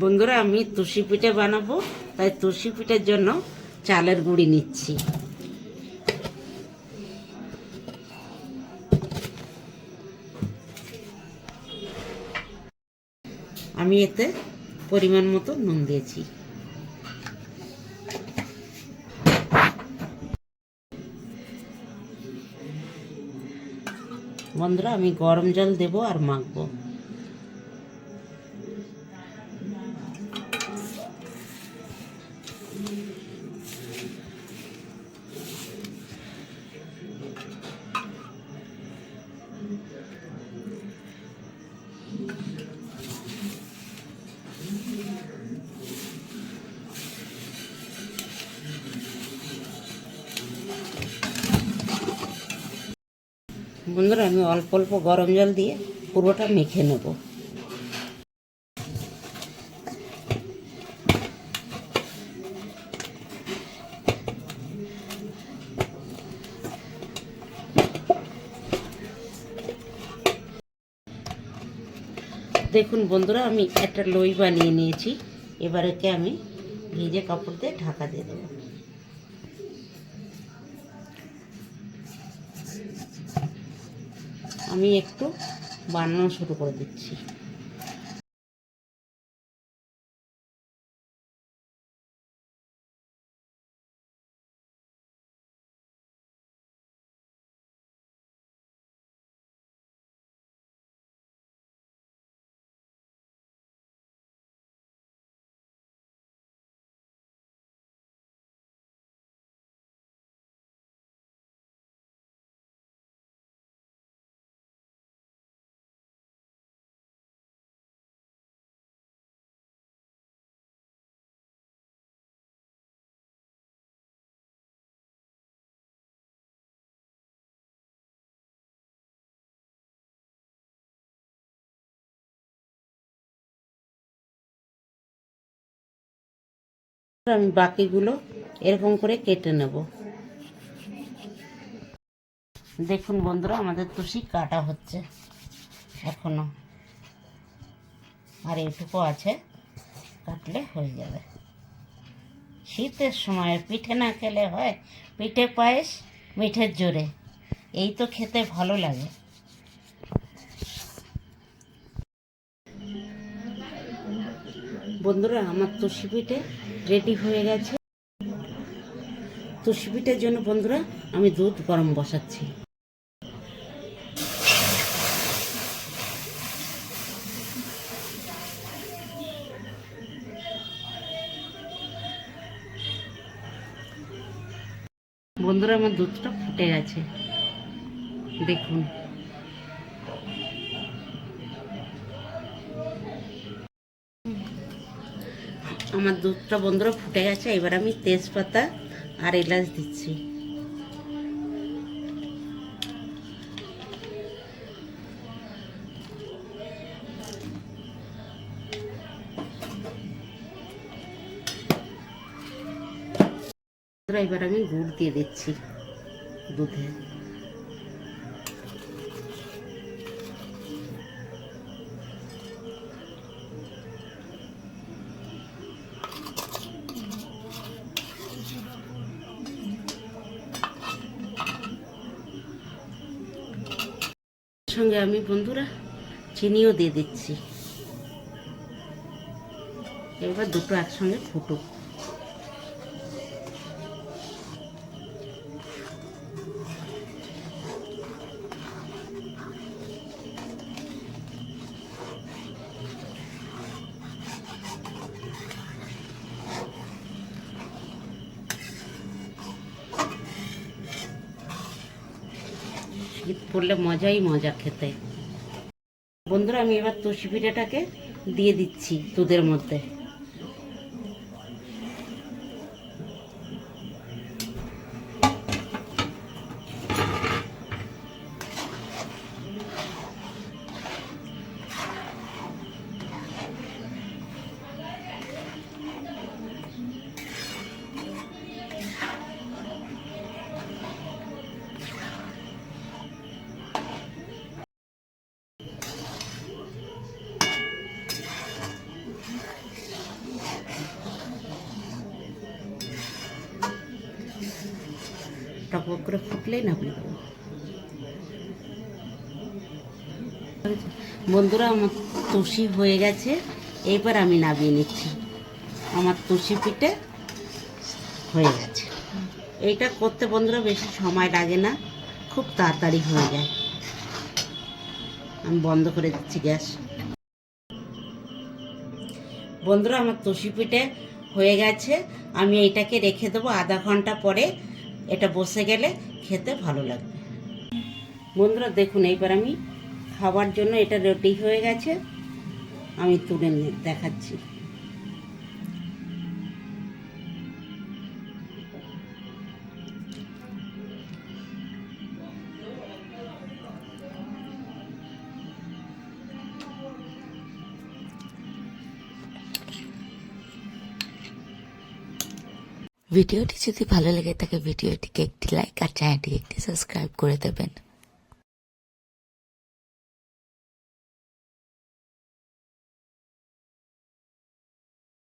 বন্ধুরা, আমি তুষি পিঠে বানাবো, তাই তুষি পিঠের জন্য চালের গুঁড়ি নিচ্ছি। আমি এতে পরিমাণ মতো নুন দিয়েছি। বন্ধুরা, আমি গরম জল দেবো আর মাখবো। বন্ধুরা, আমি অল্প অল্প গরম জল দিয়ে পুরোটা মেখে নেব। দেখুন বন্ধুরা, আমি একটা লই বানিয়ে নিয়েছি। এবার একে আমি ভিজে কাপড় দিয়ে ঢাকা দিয়ে দেবো। আমি একটু বানানো শুরু করে দিচ্ছি। আমি বাকিগুলো এরকম করে কেটে নেব। দেখুন বন্ধুরা, আমাদের তুষি কাটা হচ্ছে এখনও। আর এইটুকু আছে, কাটলে হয়ে যাবে। শীতের সময় পিঠে না খেলে হয়, পিঠে পায়েস, মিঠের জোরে। এই তো খেতে ভালো লাগে। বন্ধুরা, আমার তুষি পিঠে রেডি হয়ে গেছে। তুষি পিঠের জন্য বন্ধুরা, আমি দুধ গরম বসাচ্ছি। বন্ধুরা, আমার দুধটা ফুটে গেছে। দেখুন। আমার দুধটা বন্ধুরা ফুটে গেছে, এবার আমি তেজপাতা আর এলাচ দিচ্ছি। এবার আমি গুড় দিয়ে দিচ্ছি দুধে। সঙ্গে আমি বন্ধুরা চিনিও দিয়ে দিচ্ছি। এবার দুটো একসঙ্গে ফুটুক। শীত পড়লে মজাই মজা খেতে। বন্ধুরা আমি এবার তুষি পিঠাটাকে দিয়ে দিচ্ছি দুধের মধ্যে। টক করে ফুটলেই নামিয়ে দেবো বন্ধুরা, আমার তুষি হয়ে গেছে এইবার আমি নামিয়ে নিচ্ছি। আমার তুষি পিঠে হয়ে গেছে। এইটা করতে বন্ধুরা বেশি সময় লাগে না, খুব তাড়াতাড়ি হয়ে যায়। আমি বন্ধ করে দিচ্ছি গ্যাস। বন্ধুরা, আমার তুষি পিঠে হয়ে গেছে। আমি এইটাকে রেখে দেবো আধা ঘণ্টা পরে। এটা বসে গেলে খেতে ভালো লাগবে। বন্ধুরা, দেখুন, এইবার আমি খাবার জন্য এটা রেডি হয়ে গেছে। আমি তুলে দেখাচ্ছি। ভিডিওটি যদি ভালো লাগে থাকে ভিডিওটিকে একটি লাইক আর চ্যানেলটিকে একটি সাবস্ক্রাইব করে দেবেন।